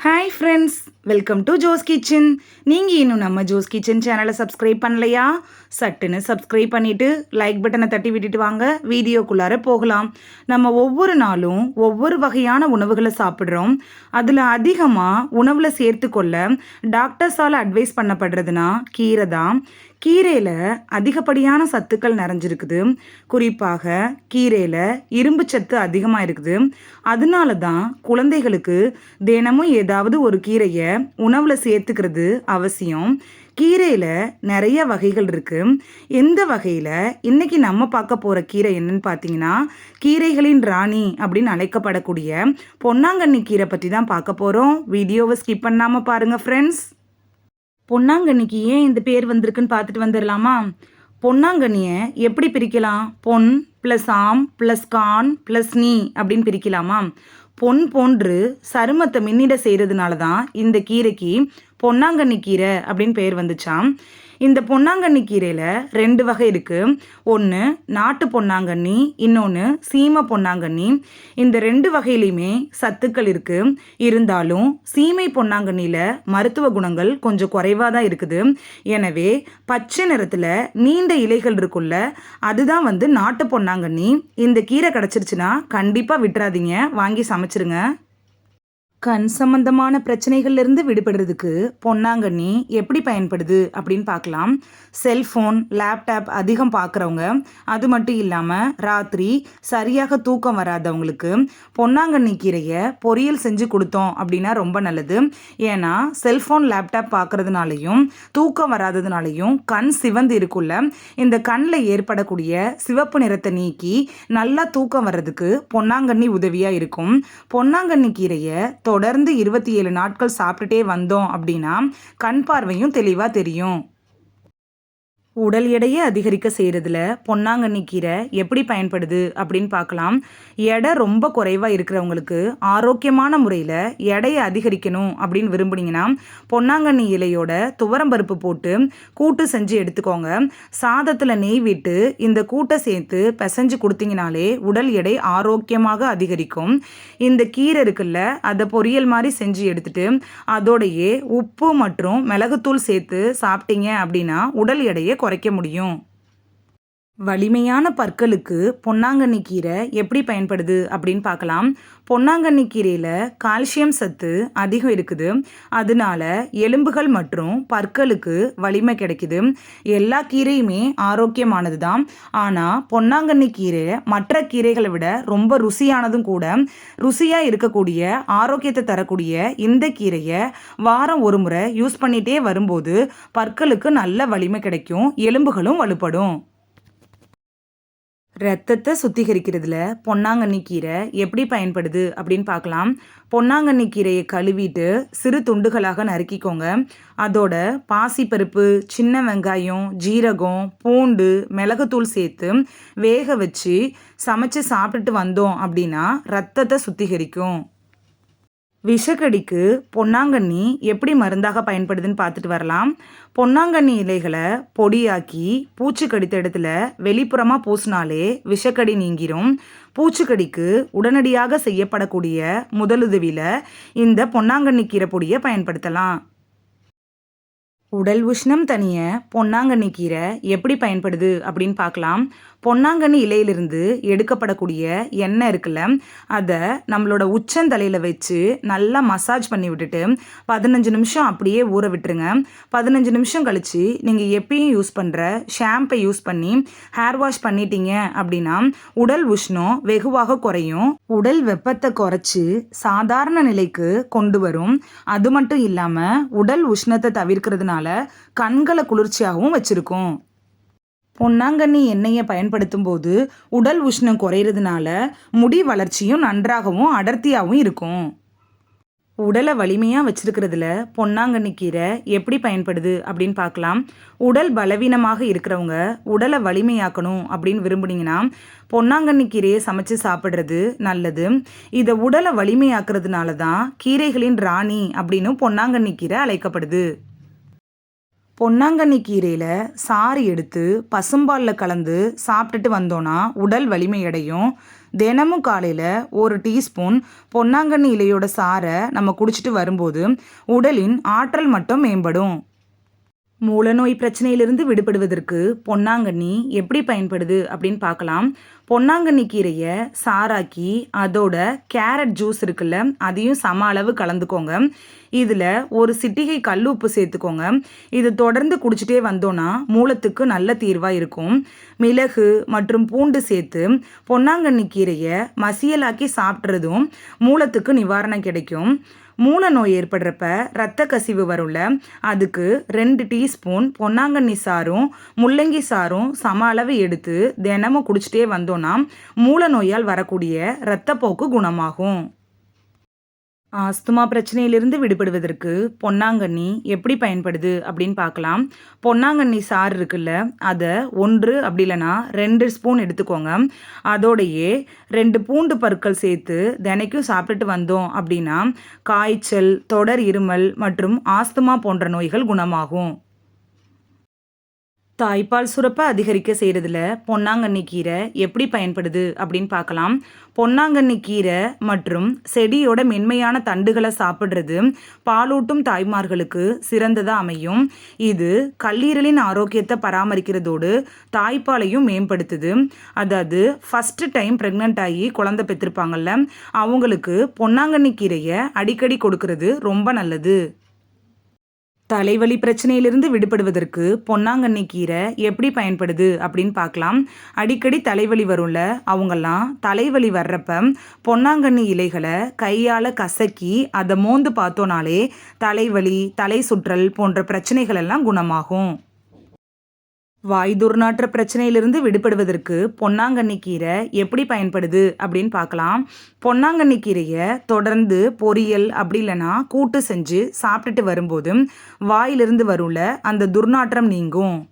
Hi friends welcome to Jo's kitchen நீங்கள் இன்னும் நம்ம ஜோஸ் கிச்சன் சேனலை சப்ஸ்கிரைப் பண்ணலையா? சட்டுன்னு சப்ஸ்கிரைப் பண்ணிவிட்டு லைக் பட்டனை தட்டி விட்டுட்டு வாங்க. வீடியோக்குள்ளார போகலாம். நம்ம ஒவ்வொரு நாளும் ஒவ்வொரு வகையான உணவுகளை சாப்பிட்றோம். அதில் அதிகமாக உணவில் சேர்த்துக்கொள்ள டாக்டர்ஸால் அட்வைஸ் பண்ணப்படுறதுனா கீரை தான். கீரையில் அதிகப்படியான சத்துக்கள் நிறைஞ்சிருக்குது. குறிப்பாக கீரையில் இரும்பு சத்து அதிகமாக இருக்குது. அதனால தான் குழந்தைகளுக்கு தினமும் ஏதாவது ஒரு கீரையை உணவில் சேர்த்துக்கிறது அவசியம். கீரையில் நிறைய வகைகள் இருக்குது எந்த வகையில்? இன்னைக்கு நம்ம பார்க்க போகிற கீரை என்னன்னு பார்த்தீங்கன்னா கீரைகளின் ராணி அப்படின்னு அழைக்கப்படக்கூடிய பொன்னாங்கண்ணி கீரை பற்றி தான் பார்க்க போகிறோம் வீடியோவை ஸ்கிப் பண்ணாமல் பாருங்கள் ஃப்ரெண்ட்ஸ் பொன்னாங்கண்ணிக்கு ஏன் இந்த பேர் வந்திருக்குன்னு பார்த்துட்டு வந்துடலாமா பொன்னாங்கண்ணியை எப்படி பிரிக்கலாம்? பொன் ப்ளஸ் ஆம் ப்ளஸ் கான் ப்ளஸ் நீ அப்படின்னு பிரிக்கலாமா? பொன் போன்று சருமத்தை மின்னிட செய்கிறதுனால தான் இந்த கீரைக்கு பொன்னாங்கண்ணி கீரை அப்படின்னு பேர் வந்துச்சாம். இந்த பொன்னாங்கண்ணி கீரையில் ரெண்டு வகை இருக்குது ஒன்று நாட்டு பொன்னாங்கண்ணி இன்னொன்று சீமை பொன்னாங்கண்ணி. இந்த ரெண்டு வகையிலையுமே சத்துக்கள் இருக்குது இருந்தாலும் சீமை பொன்னாங்கண்ணியில் மருத்துவ குணங்கள் கொஞ்சம் குறைவாக தான் இருக்குது. எனவே பச்சை நிறத்தில் நீண்ட இலைகள் இருக்குல்ல அதுதான் வந்து நாட்டு பொன்னாங்கண்ணி. இந்த கீரை கிடச்சிருச்சுன்னா கண்டிப்பாக விட்டுறாதீங்க. வாங்கி சமைச்சிருங்க. கண் சம்பந்தமான பிரச்சனைகள்லேருந்து விடுபடுறதுக்கு பொன்னாங்கண்ணி எப்படி பயன்படுது அப்படின்னு பார்க்கலாம். செல்ஃபோன் லேப்டாப் அதிகம் பார்க்குறவங்க அது மட்டும் இல்லாமல் ராத்திரி சரியாக தூக்கம் வராதவங்களுக்கு பொன்னாங்கண்ணி கீரையை பொரியல் செஞ்சு கொடுத்தோம் அப்படின்னா ரொம்ப நல்லது. ஏன்னா செல்ஃபோன் லேப்டாப் பார்க்குறதுனாலையும் தூக்கம் வராததுனாலையும் கண் சிவந்து இருக்குல்ல இந்த கண்ணில் ஏற்படக்கூடிய சிவப்பு நிறத்தை நீக்கி நல்லா தூக்கம் வர்றதுக்கு பொன்னாங்கண்ணி உதவியாக இருக்கும். பொன்னாங்கண்ணி கீரையை தொடர்ந்து இருபத்தி ஏழு நாட்கள் சாப்பிட்டுட்டே வந்தோம் அப்படின்னா கண் பார்வையும் தெளிவாக தெரியும். உடல் எடையை அதிகரிக்க செய்கிறதுல பொன்னாங்கண்ணி கீரை எப்படி பயன்படுது அப்படின்னு பார்க்கலாம். எடை ரொம்ப குறைவாக இருக்கிறவங்களுக்கு ஆரோக்கியமான முறையில் எடையை அதிகரிக்கணும் அப்படின்னு விரும்புனீங்கன்னா பொன்னாங்கண்ணி இலையோட துவரம்பருப்பு போட்டு கூட்டு செஞ்சு எடுத்துக்கோங்க. சாதத்தில் நெய் விட்டு இந்த கூட்டை சேர்த்து பிசைஞ்சு கொடுத்தீங்கனாலே உடல் எடை ஆரோக்கியமாக அதிகரிக்கும். இந்த கீரை இருக்குல்ல அதை பொரியல் மாதிரி செஞ்சு எடுத்துட்டு அதோடையே உப்பு மற்றும் மிளகுத்தூள் சேர்த்து சாப்பிட்டீங்க அப்படின்னா உடல் எடையை குறைக்க முடியும். வலிமையான பற்களுக்கு பொன்னாங்கண்ணி கீரை எப்படி பயன்படுது அப்படின்னு பார்க்கலாம். பொன்னாங்கண்ணி கீரையில் கால்சியம் சத்து அதிகம் இருக்குது. அதனால எலும்புகள் மற்றும் பற்களுக்கு வலிமை கிடைக்குது. எல்லா கீரையுமே ஆரோக்கியமானது தான் ஆனால் பொன்னாங்கண்ணி கீரை மற்ற கீரைகளை விட ரொம்ப ருசியானதும் கூட ருசியாக இருக்கக்கூடிய ஆரோக்கியத்தை தரக்கூடிய இந்த கீரையை வாரம் ஒரு முறை யூஸ் பண்ணிகிட்டே வரும்போது பற்களுக்கு நல்ல வலிமை கிடைக்கும். எலும்புகளும் வலுப்படும். ரத்தத்தை சுத்திகரிக்கிறதுல பொன்னாங்கண்ணி கீரை எப்படி பயன்படுது அப்படின்னு பார்க்கலாம். பொன்னாங்கண்ணி கீரையை கழுவிட்டு சிறு துண்டுகளாக நறுக்கிக்கோங்க. அதோட பாசிப்பருப்பு சின்ன வெங்காயம் ஜீரகம் பூண்டு மிளகுத்தூள் சேர்த்து வேக வச்சு சமைச்சு சாப்பிட்டுட்டு வந்தோம் அப்படின்னா ரத்தத்தை சுத்திகரிக்கும். விஷக்கடிக்கு பொன்னாங்கண்ணி எப்படி மருந்தாக பயன்படுதுன்னு பார்த்துட்டு வரலாம். பொன்னாங்கண்ணி இலைகளை பொடியாக்கி பூச்சி கடித்த இடத்துல வெளிப்புறமாக பூசினாலே விஷக்கடி நீங்கிரும். பூச்சிக்கடிக்கு உடனடியாக செய்யப்படக்கூடிய முதலுதவியில் இந்த பொன்னாங்கண்ணி கீரை பொடியை பயன்படுத்தலாம். உடல் உஷ்ணம் தனிய பொன்னாங்கண்ணி கீரை எப்படி பயன்படுது அப்படின்னு பார்க்கலாம். பொன்னாங்கண்ணி இலையிலிருந்து எடுக்கப்படக்கூடிய எண்ணெய் இருக்குல்ல அதை நம்மளோட உச்சந்தலையில் வச்சு நல்லா மசாஜ் பண்ணி விட்டுட்டு பதினஞ்சு நிமிஷம் அப்படியே ஊற விட்டுருங்க. பதினஞ்சு நிமிஷம் கழித்து நீங்கள் எப்பயும் யூஸ் பண்ணுற ஷாம்பை யூஸ் பண்ணி ஹேர் வாஷ் பண்ணிட்டீங்க அப்படின்னா உடல் உஷ்ணம் வெகுவாக குறையும். உடல் வெப்பத்தை குறைச்சி சாதாரண நிலைக்கு கொண்டு வரும். அது மட்டும் இல்லாமல் உடல் உஷ்ணத்தை தவிர்க்கிறதுனால கண்களை குளிர்ச்சியாகவும் வச்சுருக்கும். பொன்னாங்கண்ணி எண்ணெயை பயன்படுத்தும் போது உடல் உஷ்ணம் குறையிறதுனால முடி வளர்ச்சியும் நன்றாகவும் அடர்த்தியாகவும் இருக்கும். உடலை வலிமையாக வச்சிருக்கிறதுல பொன்னாங்கண்ணி கீரை எப்படி பயன்படுது அப்படின்னு பார்க்கலாம். உடல் பலவீனமாக இருக்கிறவங்க உடலை வலிமையாக்கணும் அப்படின்னு விரும்புனீங்கன்னா பொன்னாங்கண்ணி கீரையை சமைச்சு சாப்பிட்றது நல்லது. இதை உடலை வலிமையாக்குறதுனால தான் கீரைகளின் ராணி அப்படின்னு பொன்னாங்கண்ணி கீரை அழைக்கப்படுது. பொன்னாங்கண்ணி கீரையில் சாறு எடுத்து பசும்பாலில் கலந்து சாப்பிட்டுட்டு வந்தோன்னா உடல் வலிமை அடையும் தினமும் காலையில் ஒரு டீஸ்பூன் பொன்னாங்கண்ணி இலையோட சாறை நம்ம குடிச்சிட்டு வரும்போது உடலின் ஆற்றல் மட்டும் மேம்படும். மூலநோய் பிரச்சனையிலிருந்து விடுபடுவதற்கு பொன்னாங்கண்ணி எப்படி பயன்படுது அப்படின்னு பார்க்கலாம். பொன்னாங்கண்ணி கீரையை சாராக்கி அதோட கேரட் ஜூஸ் இருக்குல்ல அதையும் சம அளவு கலந்துக்கோங்க. இதில் ஒரு சிட்டிகை கல் உப்பு சேர்த்துக்கோங்க. இது தொடர்ந்து குடிச்சிட்டே வந்தோன்னா மூலத்துக்கு நல்ல தீர்வாக இருக்கும். மிளகு மற்றும் பூண்டு சேர்த்து பொன்னாங்கண்ணி கீரையை மசியலாக்கி சாப்பிட்றதும் மூலத்துக்கு நிவாரணம் கிடைக்கும். மூல நோய் ஏற்படுறப்ப ரத்த கசிவு வரும்ல அதுக்கு ரெண்டு டீஸ்பூன் பொன்னாங்கண்ணி சாரும் முள்ளங்கி சாரும் சம அளவு எடுத்து தினமும் குடிச்சிட்டே வந்தோன்னா மூல நோயால் வரக்கூடிய இரத்தப்போக்கு குணமாகும். ஆஸ்துமா பிரச்சனையிலிருந்து விடுபடுவதற்கு பொன்னாங்கண்ணி எப்படி பயன்படுது அப்படின்னு பார்க்கலாம். பொன்னாங்கண்ணி சாறு இருக்குல்ல அதை ஒன்று அப்படி இல்லைன்னா ரெண்டு ஸ்பூன் எடுத்துக்கோங்க. அதோடையே ரெண்டு பூண்டு பற்கள் சேர்த்து தினைக்கும் சாப்பிட்டுட்டு வந்தோம் அப்படின்னா காய்ச்சல் தொடர் இருமல் மற்றும் ஆஸ்துமா போன்ற நோய்கள் குணமாகும். தாய்ப்பால் சுரப்பை அதிகரிக்க செய்கிறதுல பொன்னாங்கண்ணி கீரை எப்படி பயன்படுது அப்படின்னு பார்க்கலாம். பொன்னாங்கண்ணி கீரை மற்றும் செடியோட மென்மையான தண்டுகளை சாப்பிட்றது பாலூட்டும் தாய்மார்களுக்கு சிறந்ததாக அமையும். இது கல்லீரலின் ஆரோக்கியத்தை பராமரிக்கிறதோடு தாய்ப்பாலையும் மேம்படுத்துது. அதாவது ஃபஸ்ட்டு டைம் ப்ரெக்னென்ட் ஆகி குழந்தை பெற்றிருப்பாங்கல்ல அவங்களுக்கு பொன்னாங்கண்ணி கீரையை அடிக்கடி கொடுக்கறது ரொம்ப நல்லது. தலைவலி பிரச்சனையிலிருந்து விடுபடுவதற்கு பொன்னாங்கண்ணி கீரை எப்படி பயன்படுது அப்படின்னு பார்க்கலாம். அடிக்கடி தலைவலி வரும்ல அவங்கெல்லாம் தலைவலி வர்றப்ப பொன்னாங்கண்ணி இலைகளை கையால் கசக்கி அதை மோந்து பார்த்தோனாலே தலைவலி தலை சுற்றல் போன்ற பிரச்சனைகள் எல்லாம் குணமாகும். வாய் துர்நாற்ற பிரச்சனையிலிருந்து விடுபடுவதற்கு பொன்னாங்கண்ணி கீரை எப்படி பயன்படுது அப்படின்னு பார்க்கலாம். பொன்னாங்கண்ணி கீரையை தொடர்ந்து பொரியல் அப்படி இல்லைன்னா கூட்டு செஞ்சு சாப்பிட்டுட்டு வரும்போது வாயிலிருந்து வரும்ல அந்த துர்நாற்றம் நீங்கும்.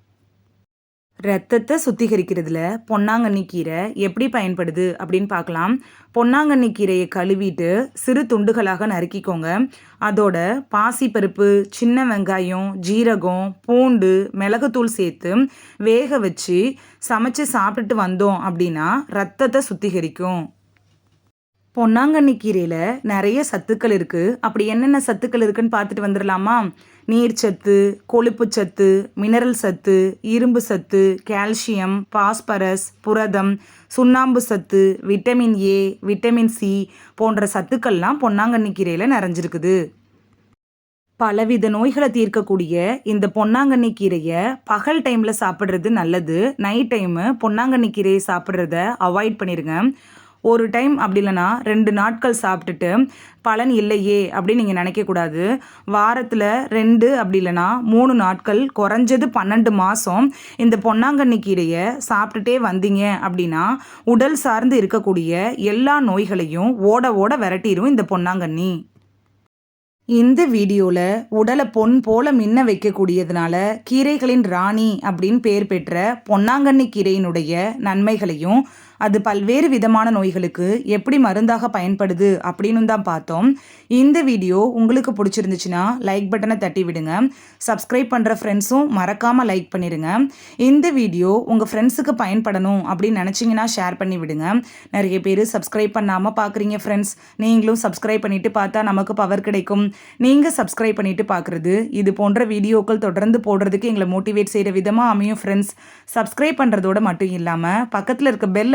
ரத்தத்தை சுத்திகரிக்கிறதுல பொன்னாங்கண்ணி கீரை எப்படி பயன்படுது அப்படின்னு பார்க்கலாம். பொன்னாங்கண்ணி கீரையை கழுவிட்டு சிறு துண்டுகளாக நறுக்கிக்கோங்க. அதோட பாசிப்பருப்பு சின்ன வெங்காயம் ஜீரகம் பூண்டு மிளகுத்தூள் சேர்த்து வேக வச்சு சமைச்சு சாப்பிட்டுட்டு வந்தோம் அப்படின்னா ரத்தத்தை சுத்திகரிக்கும். பொன்னாங்கண்ணி கீரையில் நிறைய சத்துக்கள் இருக்குது அப்படி என்னென்ன சத்துக்கள் இருக்குன்னு பார்த்துட்டு வந்துடலாமா? நீர்ச்சத்து கொழுப்பு சத்து மினரல் சத்து இரும்பு சத்து கால்சியம் பாஸ்பரஸ் புரதம் சுண்ணாம்பு சத்து விட்டமின் ஏ விட்டமின் சி போன்ற சத்துக்கள்லாம் பொன்னாங்கண்ணி கீரையில் நிறைஞ்சிருக்குது. பலவித நோய்களை தீர்க்கக்கூடிய இந்த பொன்னாங்கண்ணி கீரையை பகல் டைமில் சாப்பிட்றது நல்லது. நைட் டைமு பொன்னாங்கண்ணி கீரையை சாப்பிட்றத அவாய்ட் பண்ணிடுங்க ஒரு டைம் அப்படி இல்லைனா ரெண்டு நாட்கள் சாப்பிட்டுட்டு பலன் இல்லையே அப்படின்னு நீங்கள் நினைக்கக்கூடாது வாரத்தில் ரெண்டு அப்படி இல்லைனா மூணு நாட்கள் குறைஞ்சது பன்னெண்டு மாதம் இந்த பொன்னாங்கண்ணி கீரையை சாப்பிட்டுட்டே வந்தீங்க அப்படின்னா உடல் சார்ந்து இருக்கக்கூடிய எல்லா நோய்களையும் ஓட ஓட விரட்டிடும் இந்த பொன்னாங்கண்ணி. இந்த வீடியோவில் உடலை பொன் போல மின்ன வைக்கக்கூடியதுனால கீரைகளின் ராணி அப்படின்னு பேர் பெற்ற பொன்னாங்கண்ணி கீரையினுடைய நன்மைகளையும் அது பல்வேறு விதமான நோய்களுக்கு எப்படி மருந்தாக பயன்படுது அப்படின்னு தான் பார்த்தோம். இந்த வீடியோ உங்களுக்கு பிடிச்சிருந்துச்சுன்னா லைக் பட்டனை தட்டி விடுங்க. சப்ஸ்கிரைப் பண்ணுற ஃப்ரெண்ட்ஸும் மறக்காமல் லைக் பண்ணிடுங்க இந்த வீடியோ உங்கள் ஃப்ரெண்ட்ஸுக்கு பயன்படணும் அப்படின்னு நினச்சிங்கன்னா ஷேர் பண்ணி விடுங்க. நிறைய பேர் சப்ஸ்கிரைப் பண்ணாமல் பார்க்குறீங்க ஃப்ரெண்ட்ஸ் நீங்களும் சப்ஸ்கிரைப் பண்ணிவிட்டு பார்த்தா நமக்கு பவர் கிடைக்கும். நீங்கள் சப்ஸ்கிரைப் பண்ணிவிட்டு பார்க்குறது இது போன்ற வீடியோக்கள் தொடர்ந்து போடுறதுக்கு எங்களை மோட்டிவேட் செய்கிற விதமாக அமையும் ஃப்ரெண்ட்ஸ் சப்ஸ்கிரைப் பண்ணுறதோட மட்டும் இல்லாமல் பக்கத்தில் இருக்க பெல்